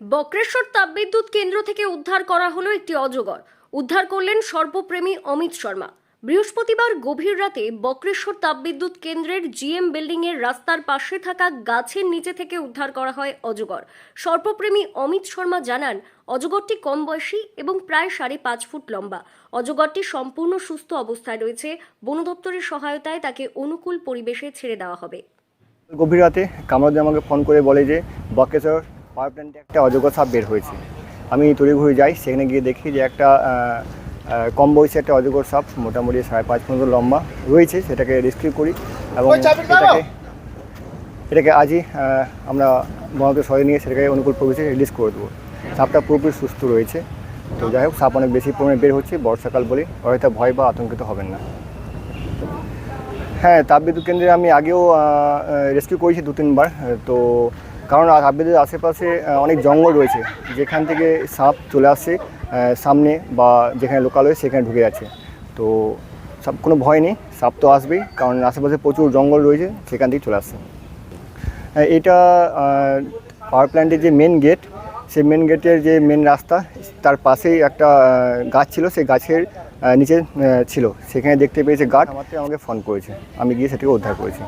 বক্রেশ্বর তাপবিদ্যুৎ কেন্দ্র থেকে উদ্ধার করা হলো একটি অজগর। উদ্ধার করলেন সর্বপ্রেমী অমিত শর্মা। বৃহস্পতিবার গভীর রাতে বক্রেশ্বর তাপবিদ্যুৎ কেন্দ্রের জিএম বিল্ডিং এর রাস্তার পাশে থাকা গাছের নিচে থেকে উদ্ধার করা হয় অজগর। সর্বপ্রেমী অমিত শর্মা জানান, অজগরটি কম বয়সী এবং প্রায় সাড়ে পাঁচ ফুট লম্বা। অজগরটি সম্পূর্ণ সুস্থ অবস্থায় রয়েছে। বন দপ্তরের সহায়তায় তাকে অনুকূল পরিবেশে ছেড়ে দেওয়া হবে। গভীর রাতে কামরাজ আমাকে ফোন করে বলে যে বকেশ্বর পাওয়ার প্ল্যান্টে একটা অজগর সাপ বের হয়েছে। আমি তড়িঘড়ি যাই সেখানে গিয়ে দেখি যে একটা কম বয়সে একটা অজগর সাপ মোটামুটি সাড়ে পাঁচ ফুট লম্বা রয়েছে সেটাকে রেস্কিউ করি এবং এটাকে এটাকে আজই আমরা বনতে সরে নিয়ে সেটাকে অনুকূল পরিবেশে রিলিজ করে দেবো। সাপটা পুরোপুরি সুস্থ রয়েছে। তো যাই হোক সাপ অনেক বেশি পরিমাণে বের হচ্ছে বর্ষাকাল বলে হয়তো ভয় বা আতঙ্কিত হবেন না। হ্যাঁ তাপবিদ্যুৎ কেন্দ্রে আমি আগেও রেস্কিউ করেছি দু তিনবার তো কারণ আর আশেপাশে অনেক জঙ্গল রয়েছে। যেখান থেকে সাপ চলে আসছে সামনে বা যেখানে লোকাল হয়ে সেখানে ঢুকে যাচ্ছে। তো সব কোনো ভয় নেই, সাপ তো আসবেই কারণ আশেপাশে প্রচুর জঙ্গল রয়েছে, সেখান থেকে চলে আসছে। এটা পাওয়ার প্ল্যান্টের যে মেন গেট সেই মেন গেটের যে মেন রাস্তা, তার পাশেই একটা গাছ ছিল, সেই গাছের নিচে ছিল। সেখানে দেখতে পেয়েছে গার্ড। আমাকে ফোন করেছে। আমি গিয়ে সেটাকে উদ্ধার করেছি।